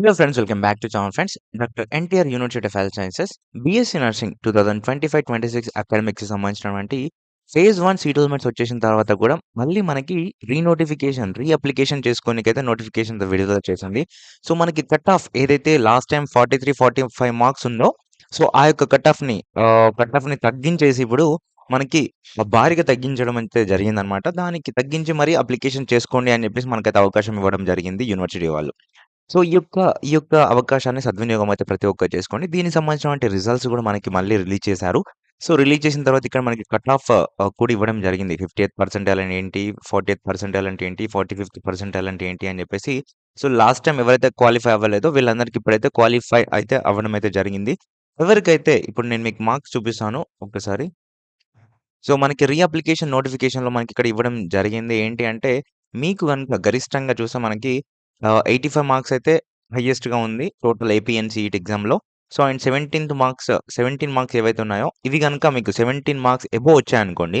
Hello friends welcome back to channel friends doctor NTR university of health sciences BSc nursing two thousand twenty five twenty six academics సంబంధించినటువంటి phase one seat allotments వచ్చేసిన తర్వాత కూడా మళ్ళీ మనకి renotification re application చేసుకోనికైతే notification విడుదల చేసింది. So మనకి కట్ ఆఫ్ ఏదైతే last time forty three forty five marks ఉందో సో ఆ యొక్క కట్ ఆఫ్ని కట్ ఆఫ్ని తగ్గించేసి ఇప్పుడు మనకి భారీగా తగ్గించడం అయితే జరిగిందనమాట దానికి తగ్గించి మరీ అప్లికేషన్ చేసుకోండి అని చెప్పేసి మనకైతే అవకాశం ఇవ్వడం జరిగింది యూనివర్సిటీ వాళ్ళు. సో ఈ యొక్క ఈ యొక్క అవకాశాన్ని సద్వినియోగం అయితే ప్రతి ఒక్కరు చేసుకోండి. దీనికి సంబంధించినటువంటి రిజల్ట్స్ కూడా మనకి మళ్ళీ రిలీజ్ చేశారు. సో రిలీజ్ చేసిన తర్వాత ఇక్కడ మనకి కట్ ఆఫ్ కూడా ఇవ్వడం జరిగింది. ఫిఫ్టీ ఎయిత్ పర్సెంట్ అలాంటి ఏంటి? ఫార్టీ ఎయిత్ పర్సెంట్ అలాంటి ఏంటి? ఫార్టీ ఫిఫ్త్ పర్సెంట్ అలాంటి ఏంటి? అని చెప్పేసి. సో లాస్ట్ టైం ఎవరైతే క్వాలిఫై అవ్వలేదో వీళ్ళందరికీ ఇప్పుడైతే క్వాలిఫై అయితే అవ్వడం అయితే జరిగింది. ఎవరికైతే ఇప్పుడు నేను మీకు మార్క్స్ చూపిస్తాను ఒకసారి సో మనకి రీఅప్లికేషన్ నోటిఫికేషన్లో మనకి ఇక్కడ ఇవ్వడం జరిగింది. ఏంటి అంటే మీకు కనుక గరిష్టంగా చూస్తే మనకి ఎయిటీ ఫైవ్ మార్క్స్ అయితే హయ్యెస్ట్గా ఉంది. టోటల్ ఏపీఎన్ సీఈట్ ఎగ్జామ్లో. So and seventeenth marks seventeen marks ఏవైతే ఉన్నాయో ఇవి కనుక మీకు సెవెంటీన్ మార్క్స్ ఎబో వచ్చాయనుకోండి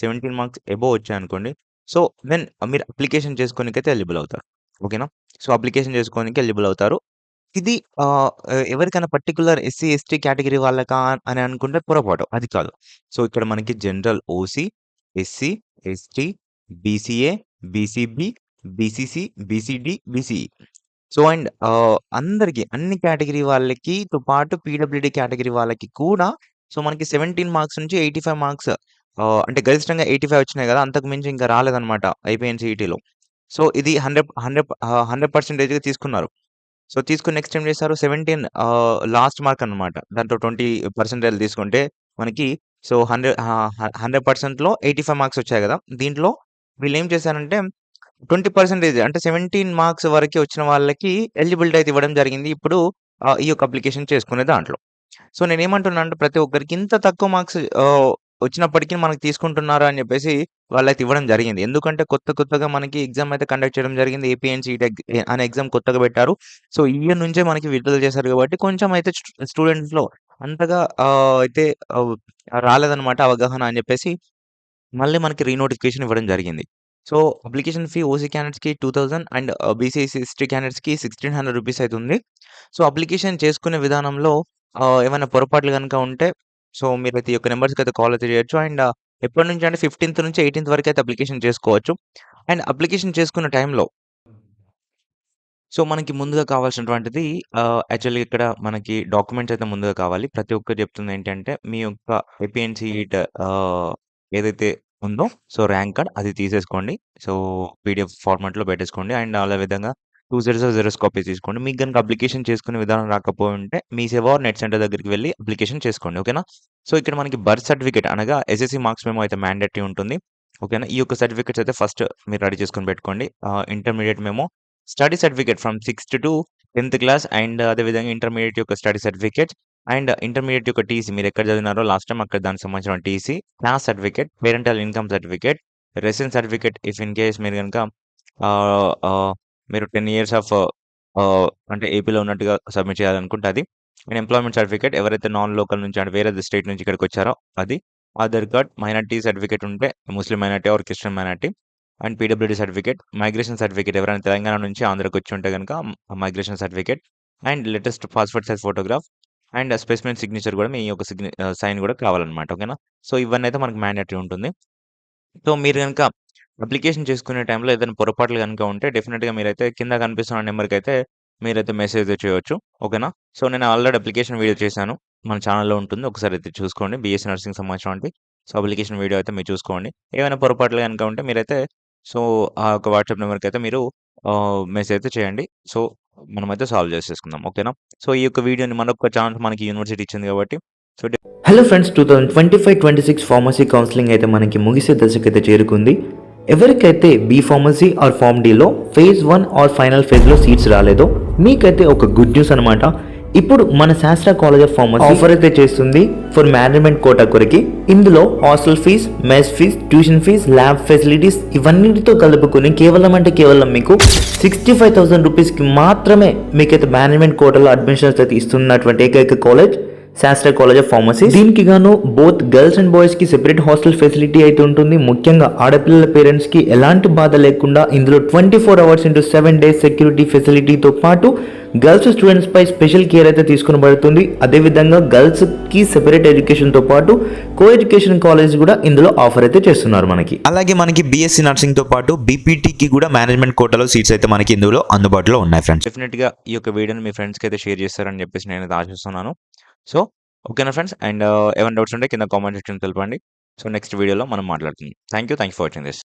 సెవెంటీన్ మార్క్స్ ఎబో వచ్చాయనుకోండి సో దెన్ మీరు అప్లికేషన్ చేసుకోనికైతే ఎలిజిబుల్ అవుతారు. ఓకేనా? సో అప్లికేషన్ చేసుకోనికి ఎలిజిబుల్ అవుతారు. ఇది ఎవరికైనా పర్టికులర్ ఎస్సీ ఎస్టీ కేటగిరీ వాళ్ళకా అని అనుకుంటే పొరపాటు. అది కాదు. సో ఇక్కడ మనకి general OC SC ST BCA BCB BCC BCD BCE. So and అందరికి అన్ని కేటగిరీ వాళ్ళకి తో పాటు పీడబ్ల్యూడీ కేటగిరీ వాళ్ళకి కూడా సో మనకి సెవెంటీన్ మార్క్స్ నుంచి ఎయిటీ ఫైవ్ మార్క్స్ అంటే గరిష్టంగా ఎయిటీ ఫైవ్ వచ్చినాయి కదా అంతకు మించి ఇంకా రాలేదనమాట ఐపీఎన్‌సీఈటీలో. సో ఇది హండ్రెడ్ హండ్రెడ్ హండ్రెడ్ పర్సెంటేజ్గా తీసుకున్నారు. సో తీసుకుని నెక్స్ట్ ఏం చేస్తారు? సెవెంటీన్ లాస్ట్ మార్క్ అనమాట దాంట్లో ట్వంటీ పర్సెంటేజ్ తీసుకుంటే మనకి సో హండ్రెడ్ హండ్రెడ్ పర్సెంట్లో ఎయిటీ ఫైవ్ మార్క్స్ వచ్చాయి కదా దీంట్లో వీళ్ళు ఏం చేశారంటే ట్వంటీ పర్సెంటేజ్ అంటే సెవెంటీన్ మార్క్స్ వరకు వచ్చిన వాళ్ళకి ఎలిజిబిలిటీ అయితే ఇవ్వడం జరిగింది. ఇప్పుడు ఈ యొక్క అప్లికేషన్ చేసుకునే దాంట్లో. సో నేను ఏమంటున్నా అంటే ప్రతి ఒక్కరికి ఇంత తక్కువ మార్క్స్ వచ్చినప్పటికీ మనకి తీసుకుంటున్నారు అని చెప్పేసి వాళ్ళైతే ఇవ్వడం జరిగింది. ఎందుకంటే కొత్త కొత్తగా మనకి ఎగ్జామ్ అయితే కండక్ట్ చేయడం జరిగింది. ఏపీఎన్ సీట్ అనే ఎగ్జామ్ కొత్తగా పెట్టారు. సో ఇయర్ నుంచే మనకి విడుదల చేశారు కాబట్టి కొంచెం అయితే స్టూడెంట్స్లో అంతగా అయితే రాలేదన్నమాట అవగాహన అని చెప్పేసి మళ్ళీ మనకి రీనోటిఫికేషన్ ఇవ్వడం జరిగింది. సో అప్లికేషన్ ఫీ ఓసీ క్యాండిడేట్స్కి two thousand and BCC history క్యాండిడేట్స్కి సిక్స్టీన్ హండ్రెడ్ రూపీస్ అవుతుంది సో అప్లికేషన్ చేసుకునే విధానంలో ఏమైనా పొరపాట్లు కనుక ఉంటే సో మీరు అయితే ఈ యొక్క నెంబర్స్కి అయితే కాల్ అయితే చేయొచ్చు. అండ్ ఎప్పటి నుంచి అంటే ఫిఫ్టీన్త్ నుంచి ఎయిటీన్త్ వరకు అయితే అప్లికేషన్ చేసుకోవచ్చు. అండ్ అప్లికేషన్ చేసుకున్న టైంలో సో మనకి ముందుగా కావాల్సినటువంటిది యాక్చువల్గా ఇక్కడ మనకి డాక్యుమెంట్స్ అయితే ముందుగా కావాలి. ప్రతి ఒక్కరు చెప్తుంది ఏంటంటే మీ యొక్క ఏపీఎన్సీ ఏదైతే ఉందో. సో ర్యాంక్ కార్డ్ అది తీసేసుకోండి. సో పీడిఎఫ్ ఫార్మాట్లో పెట్టేసుకోండి. అండ్ అలా విధంగా టూ జీరోస్ జీరోస్ కాపీ తీసుకోండి. మీకు కనుక అప్లికేషన్ చేసుకునే విధానం రాకపోయి ఉంటే మీ సేవ నెట్ సెంటర్ దగ్గరికి వెళ్ళి అప్లికేషన్ చేసుకోండి. ఓకేనా? సో ఇక్కడ మనకి బర్త్ సర్టిఫికేట్ అనగా ఎస్ఎస్సి మార్క్స్ మేము అయితే మ్యాండేటరీ ఉంటుంది. ఓకేనా? ఈ యొక్క సర్టిఫికేట్స్ అయితే ఫస్ట్ మీరు రెడీ చేసుకొని పెట్టుకోండి. ఇంటర్మీడియట్ మేము. Study certificate from sixth to tenth class and అదేవిధంగా ఇంటర్మీడియట్ యొక్క స్టడీ సర్టిఫికేట్. అండ్ ఇంటర్మీడియట్ యొక్క టీసీ మీరు ఎక్కడ చదివినారో లాస్ట్ టైం అక్కడ దానికి సంబంధించిన TC. Class certificate parental income certificate residence certificate if in case మీరు కనుక మీరు టెన్ ఇయర్స్ ఆఫ్ అంటే ఏపీలో ఉన్నట్టుగా సబ్మిట్ చేయాలనుకుంటే అది. అండ్ ఎంప్లాయ్మెంట్ సర్టిఫికేట్ ఎవరైతే నాన్ లోకల్ నుంచి అంటే వేరే స్టేట్ నుంచి ఇక్కడికి వచ్చారో అది. ఆధార్ కార్డ్ మైనార్టీ సర్టిఫికేట్ ఉంటే Muslim minority or Christian minority. And PWD certificate migration certificate ఎవరైనా తెలంగాణ నుంచి ఆంధ్రాకి వచ్చి ఉంటే కనుక migration certificate. And latest passport size photograph and specimen signature కూడా మీ యొక్క సిగ్నే సైన్ కూడా కావాలన్నమాట ఓకేనా? సో ఇవన్నీ అయితే మనకు మ్యాండేటరీ ఉంటుంది. సో మీరు కనుక అప్లికేషన్ చేసుకునే టైంలో ఏదైనా పొరపాట్లు కనుక ఉంటే డెఫినెట్గా మీరైతే కింద కనిపిస్తున్న నెంబర్కి అయితే మీరైతే మెసేజ్ చేయవచ్చు ఓకేనా? సో నేను ఆల్రెడీ అప్లికేషన్ వీడియో చేశాను. మన ఛానల్లో ఉంటుంది. ఒకసారి అయితే చూసుకోండి. బీఎస్సీ నర్సింగ్ సంబంధించిన సో అప్లికేషన్ వీడియో అయితే మీరు చూసుకోండి. ఏమైనా పొరపాట్లు కనుక ఉంటే మీరైతే సో ఆ యొక్క వాట్సాప్ నెంబర్కి అయితే మీరు మెసేజ్ అయితే చేయండి. సో మనమైతే సాల్వ్ చేసేసుకుందాం ఓకేనా? సో ఈ యొక్క వీడియోని మనొక ఛాన్స్ మనకి యూనివర్సిటీ ఇచ్చింది కాబట్టి so hello friends two thousand twenty five twenty six pharmacy counselling అయితే మనకి ముగిసే దశకైతే చేరుకుంది. ఎవరికైతే బీ ఫార్మసీ ఆర్ ఫార్మ్ డీలో ఫేజ్ వన్ ఆర్ ఫైనల్ ఫేజ్లో సీట్స్ రాలేదో మీకైతే ఒక గుడ్ న్యూస్ అనమాట ఇప్పుడు మన శాస్త్ర కాలేజ్ ఆఫ్ ఫార్మసీ ఆఫర్ అయితే చేస్తుంది. ఫర్ మేనేజ్మెంట్ కోటా కొరకి. ఇందులో hostel fee mess fee tuition fee lab facilities ఇవన్నిటితో కలుపుకొని కేవలం అంటే కేవలం మీకు సిక్స్టీ ఫైవ్ థౌసండ్ రూపీస్కి మాత్రమే మీకైతే మేనేజ్మెంట్ కోటాలో అడ్మిషన్స్ అయితే ఇస్తున్నటువంటి ఏకైక కాలేజ్ శాస్త్ర కాలేజ్ ఆఫ్ ఫార్మసీ దీనికి గాను బోత్ గర్ల్స్ అండ్ బాయ్స్కి సెపరేట్ హాస్టల్ ఫెసిలిటీ అయితే ఉంటుంది. ముఖ్యంగా ఆడపిల్లల పేరెంట్స్కి ఎలాంటి బాధ లేకుండా ఇందులో twenty four hours into seven days security ఫెసిలిటీతో పాటు గర్ల్స్ స్టూడెంట్స్ పై స్పెషల్ కేర్ అయితే తీసుకునబడుతుంది. అదేవిధంగా గర్ల్స్కి సెపరేట్ ఎడ్యుకేషన్తో పాటు కో ఎడ్యుకేషన్ కాలేజ్ కూడా ఇందులో ఆఫర్ అయితే చేస్తున్నారు మనకి. అలాగే మనకి బీఎస్సీ నర్సింగ్తో పాటు బీపీటీకి కూడా మేనేజ్మెంట్ కోటాలో సీట్స్ అయితే మనకి ఇందులో అందుబాటులో ఉన్నాయి ఫ్రెండ్స్ డెఫినెట్గా ఈ యొక్క వీడియోని మీ ఫ్రెండ్స్కి అయితే షేర్ చేస్తారని చెప్పేసి నేను అయితే ఆశిస్తున్నాను. సో ఓకేనా ఫ్రెండ్స్ అండ్ ఏమైనా డౌట్స్ ఉంటే కింద కామెంట్ సెక్షన్ తెలపండి. సో నెక్స్ట్ వీడియోలో మనం మాట్లాడుతుంది thank you thank you for watching this.